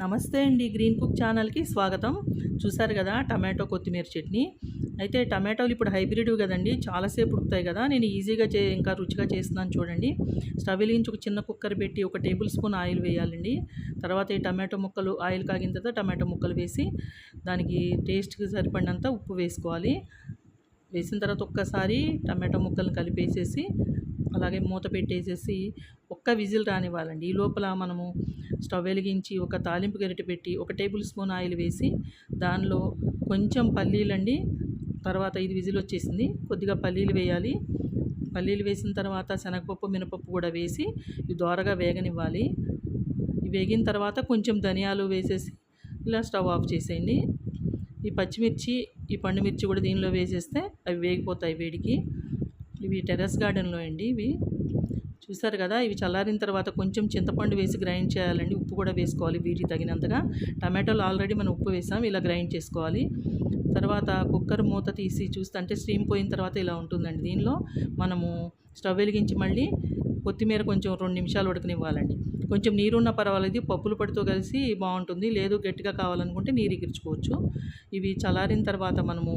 నమస్తే అండి. Green cook ఛానల్కి స్వాగతం. చూసారు కదా టమాటో కొత్తిమీర చట్నీ. అయితే టమాటోలు ఇప్పుడు హైబ్రిడ్ కదండి చాలాసేపు ఉడుకుతాయి కదా. నేను ఈజీగా చే ఇంకా రుచిగా చేస్తున్నాను చూడండి. స్టవ్ వెలిగించి ఒక చిన్న కుక్కర్ పెట్టి ఒక టేబుల్ స్పూన్ ఆయిల్ వేయాలండి. తర్వాత ఈ టమాటో ముక్కలు ఆయిల్ కాగిన తర్వాత టమాటో ముక్కలు వేసి దానికి టేస్ట్కి సరిపడినంత ఉప్పు వేసుకోవాలి. వేసిన తర్వాత ఒక్కసారి టమాటో ముక్కలను కలిపేసేసి అలాగే మూత పెట్టేసేసి ఒక్క విజిల్ రానివ్వాలండి. ఈ లోపల మనము స్టవ్ వెలిగించి ఒక తాలింపు గరిటె పెట్టి ఒక టేబుల్ స్పూన్ ఆయిల్ వేసి దానిలో కొంచెం పల్లీలండి. తర్వాత ఇది విజిల్ వచ్చేసింది. కొద్దిగా పల్లీలు వేయాలి. పల్లీలు వేసిన తర్వాత శనగపప్పు మినపప్పు కూడా వేసి ఇవి దోరగా వేగనివ్వాలి. వేగిన తర్వాత కొంచెం ధనియాలు వేసేసి ఇలా స్టవ్ ఆఫ్ చేసేయండి. ఈ పచ్చిమిర్చి ఈ పండు మిర్చి కూడా దీనిలో వేసేస్తే అవి వేగిపోతాయి వేడికి. ఇవి టెర్రస్ గార్డెన్లో అండి ఇవి. చూసారు కదా ఇవి చల్లారిన తర్వాత కొంచెం చింతపండు వేసి గ్రైండ్ చేయాలండి. ఉప్పు కూడా వేసుకోవాలి వీటికి తగినంతగా. టమాటోలు ఆల్రెడీ మనం ఉప్పు వేసాం ఇలా గ్రైండ్ చేసుకోవాలి. తర్వాత కుక్కర్ మూత తీసి చూస్తే అంటే స్టీమ్ పోయిన తర్వాత ఇలా ఉంటుందండి. దీనిలో మనము స్టవ్ వెలిగించి మళ్ళీ కొత్తిమీర కొంచెం రెండు నిమిషాలు ఉడకనివ్వాలండి. కొంచెం నీరున్న పర్వాలేదు పప్పులు పడితో కలిసి బాగుంటుంది. లేదు గట్టిగా కావాలనుకుంటే నీరు ఎగిర్చుకోవచ్చు ఇవి చల్లారిన తర్వాత మనము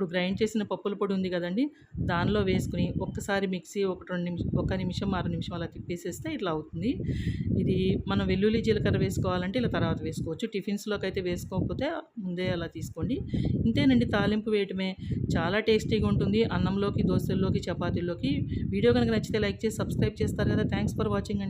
ఇప్పుడు గ్రైండ్ చేసిన పప్పుల పొడి ఉంది కదండి దానిలో వేసుకుని ఒక్కసారి మిక్సీ ఒక రెండు నిమిషం ఒక నిమిషం ఆరు నిమిషం అలా తిప్పేసేస్తే ఇట్లా అవుతుంది. ఇది మనం వెల్లుల్లి జీలకర్ర వేసుకోవాలంటే ఇలా తర్వాత వేసుకోవచ్చు. టిఫిన్స్లోకి అయితే వేసుకోకపోతే ముందే అలా తీసుకోండి. ఇంతేనండి తాలింపు వేయటమే. చాలా టేస్టీగా ఉంటుంది. అన్నంలోకి దోశల్లోకి చపాతీల్లోకి. వీడియో కనుక నచ్చితే లైక్ చేసి సబ్స్క్రైబ్ చేస్తారు కదా. థ్యాంక్స్ ఫర్ వాచింగ్ అండి.